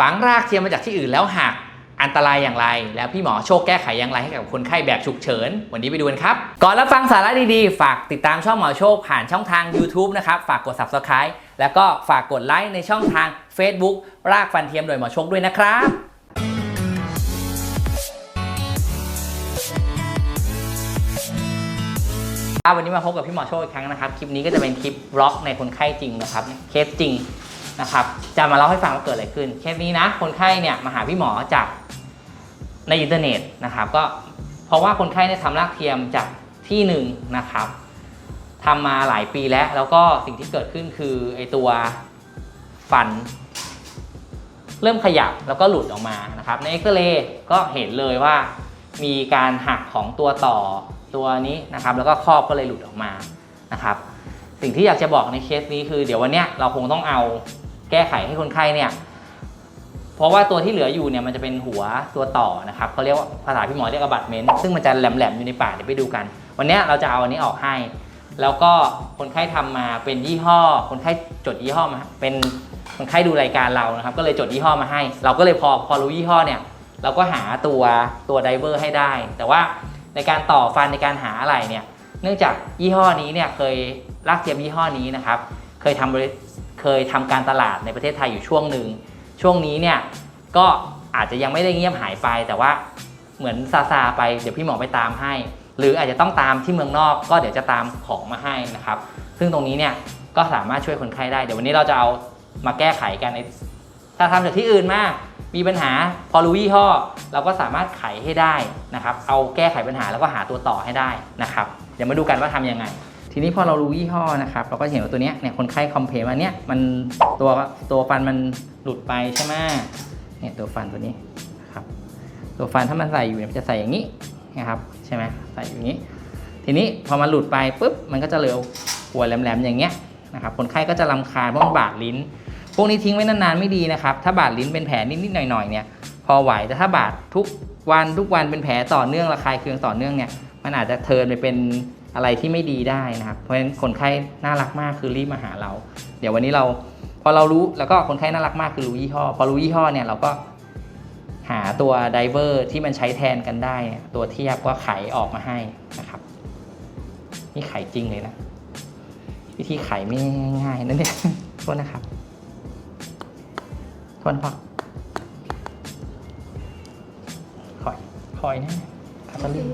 ฝังรากเทียมมาจากที่อื่นแล้วหักอันตรายอย่างไร แล้วพี่หมอโชคแก้ไขอย่างไรให้กับคนไข้แบบฉุกเฉิน วันนี้ไปดูกันครับ ก่อนรับฟังสาระดีๆ ฝากติดตามช่องหมอโชคผ่านช่องทาง YouTube นะครับ ฝากกด Subscribe แล้วก็ฝากกดไลค์ในช่องทาง Facebook รากฟันเทียมโดยหมอโชคด้วยนะครับวันนี้มาพบกับพี่หมอโชคอีกครั้งนะครับ คลิปนี้ก็จะเป็นคลิปบล็อกในคนไข้จริงนะครับ เคสจริง นะครับ จะมาเล่าให้ฟังว่าเกิดอะไรขึ้น เคสนี้นะ คนไข้เนี่ยมาหาพี่หมอจากในอินเทอร์เน็ตนะครับ ก็เพราะว่าคนไข้เนี่ยทำรากเทียมจากที่หนึ่งนะครับทำมาหลายปีแล้ว แล้วก็สิ่งที่เกิดขึ้นคือไอตัวฟัน เริ่มขยับแล้วก็หลุดออกมานะครับ ในเอ็กซเรย์ก็เห็นเลยว่ามีการหักของตัวต่อตัวนี้นะครับ แล้วก็ครอบก็เลยหลุดออกมานะครับ สิ่งที่อยากจะบอกในเคสนี้คือ เดี๋ยววันเนี้ยเราคงต้องเอา แก้ไขให้คนไข้เนี่ยเพราะว่าตัวที่เหลืออยู่เนี่ยมันจะเป็นหัวตัวต่อนะครับเขาเรียกว่าภาษาพี่หมอเรียกว่าบัตเมนซึ่งมันจะแหลมๆอยู่ในปากเดี๋ยวไปดูกัน วันนี้เราจะเอาอันนี้ออกให้ แล้วก็คนไข้ทำมาเป็นยี่ห้อ คนไข้จดยี่ห้อมาเป็นคนไข้ดูรายการเรานะครับ ก็เลยจดยี่ห้อมาให้ เราก็เลยพอพอรู้ยี่ห้อเนี่ยเราก็หาตัวตัวไดเวอร์ให้ได้ แต่ว่าในการต่อฟันในการหาอะไรเนี่ย เนื่องจากยี่ห้อนี้เนี่ยเคยลากเทียมยี่ห้อนี้นะครับ เคยทำบริ เคยทำการตลาดในประเทศไทยอยู่ช่วงหนึ่ง ช่วงนี้เนี่ยก็อาจจะยังไม่ได้เงียบหายไป แต่ว่าเหมือนซาซาไปเดี๋ยวพี่หมอไปตามให้ หรืออาจจะต้องตามที่เมืองนอกก็เดี๋ยวจะตามของมาให้นะครับ ซึ่งตรงนี้เนี่ยก็สามารถช่วยคนไข้ได้ เดี๋ยววันนี้เราจะเอามาแก้ไขกันในถ้าทำจากที่อื่นมามีปัญหาพอรู้ยี่ห้อเราก็สามารถไขให้ได้นะครับ เอาแก้ไขปัญหาแล้วก็หาตัวต่อให้ได้นะครับ เดี๋ยวมาดูกันว่าทำยังไง ทีนี้พอเรารู้ยี่ห้อนะครับเราก็เห็นว่าตัวเนี้ยเนี่ยคนไข้คอมเพลว่าเนี่ยมันตัวตัวฟันมันหลุดไปใช่ไหมเนี่ยตัวฟันตัวนี้ครับตัวฟันถ้ามันใส่อยู่เนี่ยมันจะใส่อย่างนี้นะครับใช่ไหมใส่อยู่างนี้ ทีนี้พอมันหลุดไปปุ๊บมันก็จะเหลือหัวแหลมๆอย่างเงี้ยนะครับคนไข้ก็จะรำคาญเพราะมันบาดลิ้น พวกนี้ทิ้งไว้นานๆไม่ดีนะครับ ถ้าบาดลิ้นเป็นแผลนิดๆหน่อยๆเนี่ยพอไหวแต่ถ้าบาดทุกวันทุกวันเป็นแผลต่อเนื่องระคายเคืองต่อเนื่องเนี่ยมันอาจจะเทินไปเป็น อะไรที่ไม่ดีได้นะครับ เพราะฉะนั้นคนไข้น่ารักมากคือรีบมาหาเรา เดี๋ยววันนี้เราพอเรารู้แล้วก็คนไข้น่ารักมากคือรู้ยี่ห้อ พอรู้ยี่ห้อเนี่ยเราก็หาตัวไดเวอร์ที่มันใช้แทนกันได้เนี่ยตัวเทียบก็ไขออกมาให้นะครับ นี่ไขจริงเลยนะวิธีไขไม่ง่ายๆนั่นเนี่ยโทษนะครับโทษนะครับคอยคอยนะคัตเตอร์ลิง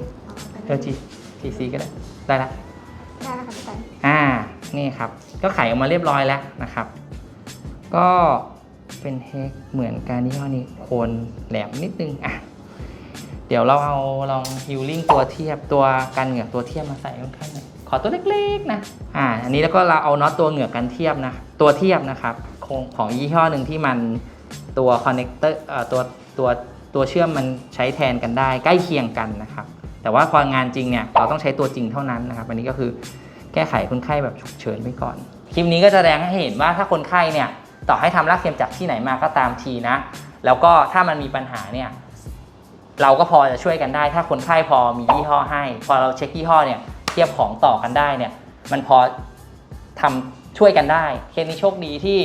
เออจีที ซีก็ได้ได้ละได้แล้วค่ะพี่ตันอ่านี่ครับ ก็ไขออกมาเรียบร้อยแล้วนะครับ ก็เป็นเทคเหมือนกันที่ห้อนี้โคนแหลมนิดนึงอะเดี๋ยวเราเอาลองฮิลลิ่งตัวเทียบตัวกันเหงือกตัวเทียบมาใส่ค่อนข้างหน่อยขอตัวเล็กๆนะอ่าอันนี้แล้วก็เราเอาน็อตตัวเหงือกกันเทียบนะตัวเทียบนะครับของของยี่ห้อหนึ่งที่มันตัวคอนเนคเตอร์เอ่อตัวตัวตัวเชื่อมมันใช้แทนกันได้ใกล้เคียงกันนะครับ แต่ว่าพองานจริงเนี่ยเราต้องใช้ตัวจริงเท่านั้นนะครับอันนี้ก็คือแก้ไขคนไข้แบบฉุกเฉินไปก่อน คลิปนี้ก็จะแสดงให้เห็นว่าถ้าคนไข้เนี่ยต่อให้ทำรากเทียมจากที่ไหนมาก็ตามทีนะ แล้วก็ถ้ามันมีปัญหาเนี่ยเราก็พอจะช่วยกันได้ ถ้าคนไข้พอมียี่ห้อให้ พอเราเช็คยี่ห้อเนี่ยเทียบของต่อกันได้เนี่ยมันพอทำช่วยกันได้ เคสนี้โชคดีที่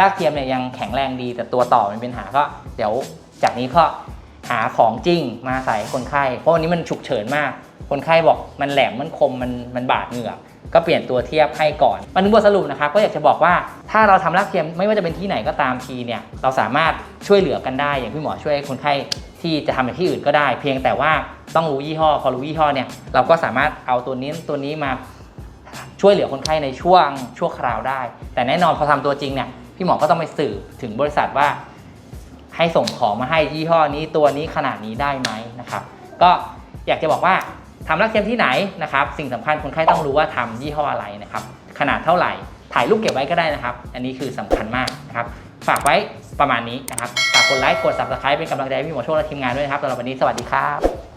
รากเทียมเนี่ยยังแข็งแรงดีแต่ตัวต่อมันเป็นปัญหาก็ เดี๋ยวจากนี้ก็ หาของจริงมาใส่คนไข้ เพราะวันนี้มันฉุกเฉินมาก คนไข้บอกมันแหลมมันคมมันมันบาดเหงือกก็เปลี่ยนตัวเทียบให้ก่อนมาถึงบทสรุปนะครับก็อยากจะบอกว่าถ้าเราทำรากเทียมไม่ว่าจะเป็นที่ไหนก็ตามทีเนี่ยเราสามารถช่วยเหลือกันได้ อย่างพี่หมอช่วยคนไข้ที่จะทำในที่อื่นก็ได้ เพียงแต่ว่าต้องรู้ยี่ห้อพอรู้ยี่ห้อเนี่ยเราก็สามารถเอาตัวนี้ตัวนี้มาช่วยเหลือคนไข้ในช่วงชั่วคราวได้ แต่แน่นอนพอทำตัวจริงเนี่ยพี่หมอก็ต้องไปสื่อถึงบริษัทว่า ให้ส่งของมาให้ยี่ห้อนี้ตัวนี้ขนาดนี้ได้ไหมนะครับ ก็อยากจะบอกว่าทำรักเทียมที่ไหนนะครับ สิ่งสำคัญคนไข้ต้องรู้ว่าทำยี่ห้ออะไรนะครับ ขนาดเท่าไหร่ ถ่ายรูปเก็บไว้ก็ได้นะครับ อันนี้คือสำคัญมากนะครับ ฝากไว้ประมาณนี้นะครับ ฝากกดไลค์ กด subscribe เป็นกำลังใจให้พี่หมอโชคและทีมงานด้วยนะครับสำหรับวันนี้สวัสดีครับ